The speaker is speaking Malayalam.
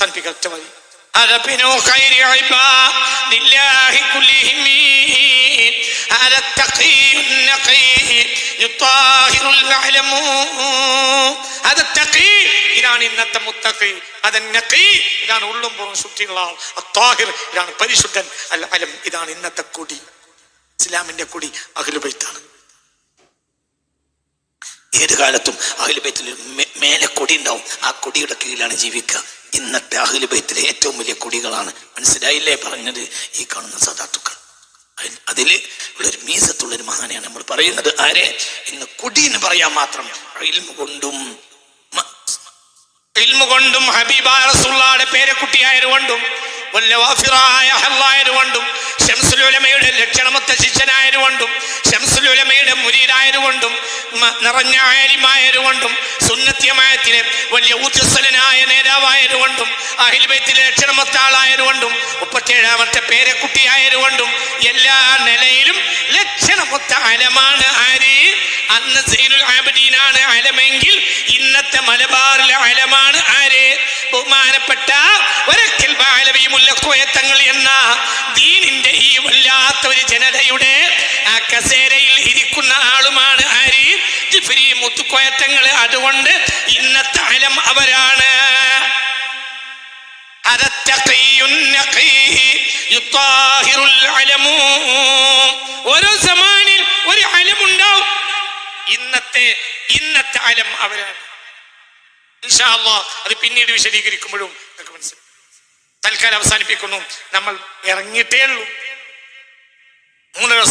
അവസാനിപ്പിക്കാം ഒറ്റ മതി هذا بنو خير عباد الله كلهم هذا التقي النقي يطاهر العلم هذا التقي ഇതാണ് ഇന്നത്തെ മുത്തഖി അതൻ നഖി ഇതാണ് ഉള്ളും പുറം ശുദ്ധിയുള്ള ആൾ അത്താഹിർ ഇതാണ് പരിശുദ്ധൻ അൽ അലം ഇതാണ് ഇന്നത്തെ കൊടി ഇസ്ലാമിന്റെ കൊടി അഖിലുബൈത്താണ് ഏത് കാലത്തും അഖിലുബൈത്തിൽ മേലെ കൊടി ഉണ്ടാവും ആ കൊടിയുടെ കീഴിലാണ് ജീവിക്കുക ഇന്നത്തെ അഖിലുബൈത്തിലെ ഏറ്റവും വലിയ കുടികളാണ്. മനസ്സിലായില്ലേ പറഞ്ഞത്? ഈ കാണുന്ന സദാത്തുക്കൾ. അതിൽ- ഉള്ളൊരു മീസത്തുള്ളൊരു മഹാനെയാണ് നമ്മൾ പറയുന്നത്. ആരെ? ഇന്ന് കുടി എന്ന് പറയാൻ മാത്രം. കൊണ്ടും കൊണ്ടും ഹബീബായ റസൂലുള്ളാഹിയുടെ പേരക്കുട്ടിയായതുകൊണ്ടും ഹല്ലായതുകൊണ്ടും ഷംസുലുലമയുടെ ലക്ഷണമൊത്ത ശിഷ്യനായതുകൊണ്ടും ഷംസുലുലമയുടെ മുരീദായതുകൊണ്ടും മ- നിറഞ്ഞ ആലിമായതുകൊണ്ടും സുന്നത്യമായത്തിന് വലിയ ഊർജസ്വലനായ നേതാവായതുകൊണ്ടും അഹിൽബൈത്തിലെ ലക്ഷണമൊത്ത ആളായതുകൊണ്ടും മുപ്പത്തേഴാമത്തെ പേരക്കുട്ടിയായതുകൊണ്ടും എല്ലാ നിലയിലും ലക്ഷണമൊത്ത അലമാണ് ആര്? അന്ന് സൈനുൽ ആബദീനാണ് അലമെങ്കിൽ ഇന്നത്തെ മലബാറിലെ അലമാണ് ആര്? ബഹുമാനപ്പെട്ട ഒരക്കൽ ബാലവി മുല്ലക്കോയത്തങ്ങൾ എന്ന ദീനിന്റെ ഈ വല്ലാത്ത ഒരു ജനതയുടെ ആ കസേരയിൽ ഇരിക്കുന്ന ആളുമാണ് ആര്? ജിഫരി മുത്തുക്കോയത്തങ്ങൾ അതുകൊണ്ട് ഇന്നത്തെ അലം അവരാണ്. ഓരോ സമാനിൽ ഒരു അലമുണ്ടാവും. ഇന്നത്തെ ഇന്നത്തെ അലം അവരാണ്. അത് പിന്നീട് വിശദീകരിക്കുമ്പോഴും മനസ്സിലാവും. തൽക്കാലം അവസാനിപ്പിക്കുന്നു. നമ്മൾ ഇറങ്ങിയിട്ടേ ഉള്ളൂ. മൂന്ന് ദിവസം